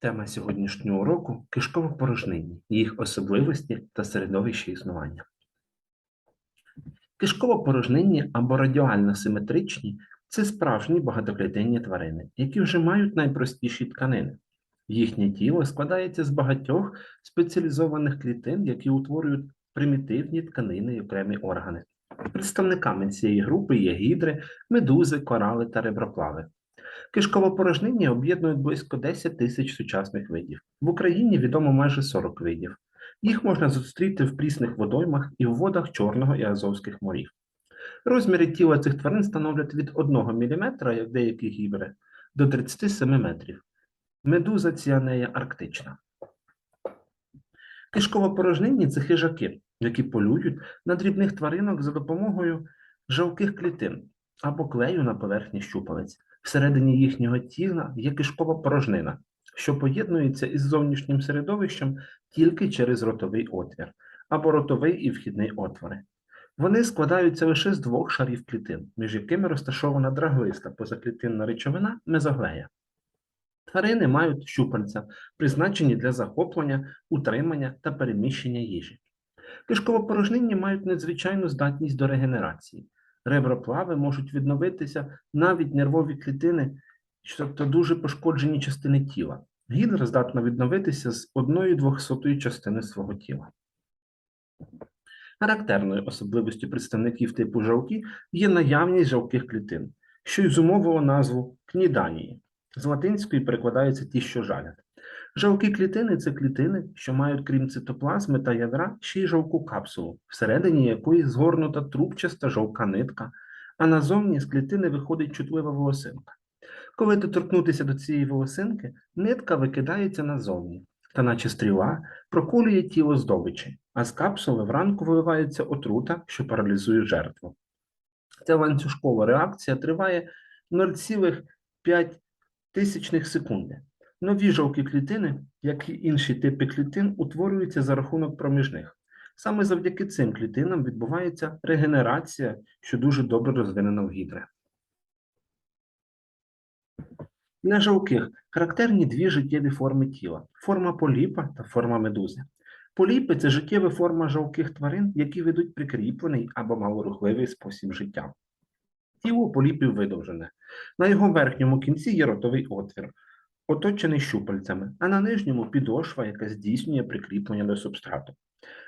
Тема сьогоднішнього уроку кишково-порожнинні, їх особливості та середовище існування. Кишково-порожнинні або радіально-симетричні це справжні багатоклітинні тварини, які вже мають найпростіші тканини. Їхнє тіло складається з багатьох спеціалізованих клітин, які утворюють примітивні тканини і окремі органи. Представниками цієї групи є гідри, медузи, корали та реброплави. Кишково-порожнинні об'єднують близько 10 тисяч сучасних видів. В Україні відомо майже 40 видів. Їх можна зустріти в прісних водоймах і в водах Чорного і Азовських морів. Розміри тіла цих тварин становлять від 1 мм, як деякі гібри, до 37 метрів. Медуза ціанея арктична. Кишково-порожнинні це хижаки, які полюють на дрібних тваринок за допомогою жалких клітин або клею на поверхні щупалець. Всередині їхнього тіла є кишкова порожнина, що поєднується із зовнішнім середовищем тільки через ротовий отвір або ротовий і вхідний отвори. Вони складаються лише з двох шарів клітин, між якими розташована драглиста позаклітинна речовина мезоглея. Тварини мають щупальця, призначені для захоплення, утримання та переміщення їжі. Кишковопорожнинні мають надзвичайну здатність до регенерації. Реброплави можуть відновитися навіть нервові клітини, тобто дуже пошкоджені частини тіла. Гідра здатна відновитися з 1,2 частини свого тіла. Характерною особливістю представників типу жовки є наявність жовких клітин, що й зумовило назву кніданії. З латинської перекладаються ті, що жалять. Жовкі клітини це клітини, що мають крім цитоплазми та ядра ще й жовку капсулу, всередині якої згорнута трубчаста жовка нитка, а назовні з клітини виходить чутлива волосинка. Коли доторкнутися до цієї волосинки, нитка викидається назовні, та наче стріла проколює тіло здобичі, а з капсули вранку виливається отрута, що паралізує жертву. Ця ланцюжкова реакція триває 0,5 тисячних секунди. Нові жовті клітини, як і інші типи клітин, утворюються за рахунок проміжних. Саме завдяки цим клітинам відбувається регенерація, що дуже добре розвинена в гідри. Для жовких характерні дві життєві форми тіла форма поліпа та форма медузи. Поліпи це життєва форма жовких тварин, які ведуть прикріплений або малорухливий спосіб життя. Тіло поліпів видовжене. На його верхньому кінці є ротовий отвір, оточений щупальцями, а на нижньому підошва, яка здійснює прикріплення до субстрату.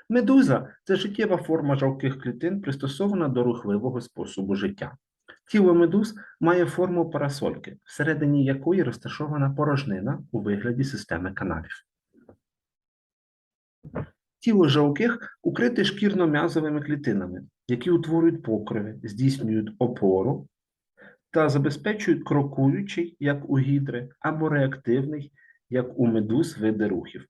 Медуза це життєва форма жовких клітин, пристосована до рухливого способу життя. Тіло медуз має форму парасольки, всередині якої розташована порожнина у вигляді системи каналів. Тіло жовких укрите шкірно-м'язовими клітинами, які утворюють покриви, здійснюють опору та забезпечують крокуючий, як у гідри, або реактивний, як у медуз, види рухів.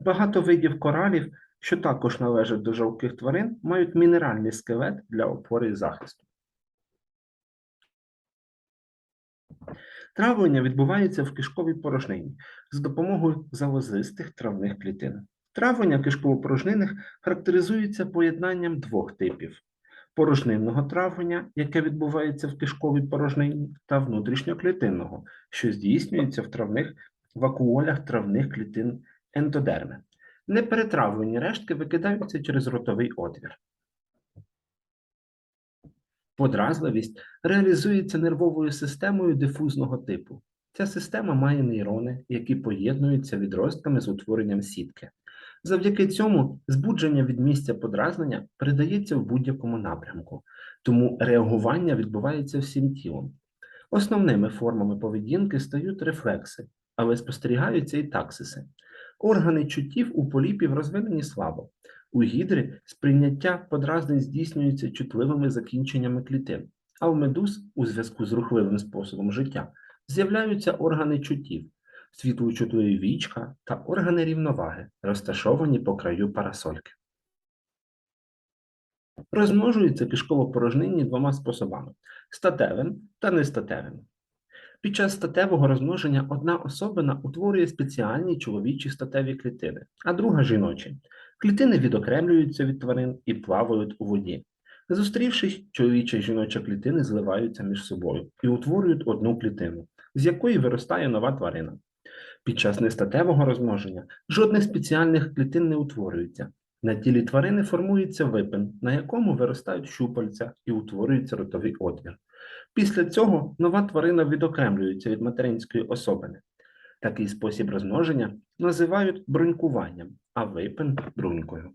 Багато видів коралів, що також належать до жовких тварин, мають мінеральний скелет для опори і захисту. Травлення відбувається в кишковій порожнині з допомогою залозистих травних клітин. Травлення кишково-порожнинних характеризується поєднанням двох типів: порожнинного травлення, яке відбувається в кишковій порожнині, та внутрішньоклітинного, що здійснюється в травних вакуолях травних клітин ендодерми. Неперетравлені рештки викидаються через ротовий отвір. Подразливість реалізується нервовою системою дифузного типу. Ця система має нейрони, які поєднуються відростками з утворенням сітки. Завдяки цьому збудження від місця подразнення передається в будь-якому напрямку, тому реагування відбувається всім тілом. Основними формами поведінки стають рефлекси, але спостерігаються і таксиси. Органи чуттів у поліпів розвинені слабо. У гідрі сприйняття подразнень здійснюється чутливими закінченнями клітин, а в медуз, у зв'язку з рухливим способом життя, з'являються органи чуттів, світлочутливі вічка та органи рівноваги, розташовані по краю парасольки. Розмножуються кишково-порожнинні двома способами статевим та нестатевим. Під час статевого розмноження одна особина утворює спеціальні чоловічі статеві клітини, а друга жіночі. Клітини відокремлюються від тварин і плавають у воді. Зустрівшись, чоловіча і жіноча клітини зливаються між собою і утворюють одну клітину, з якої виростає нова тварина. Під час нестатевого розмноження жодних спеціальних клітин не утворюється. На тілі тварини формується випин, на якому виростають щупальця і утворюється ротовий отвір. Після цього нова тварина відокремлюється від материнської особини. Такий спосіб розмноження називають брунькуванням, а випин брунькою.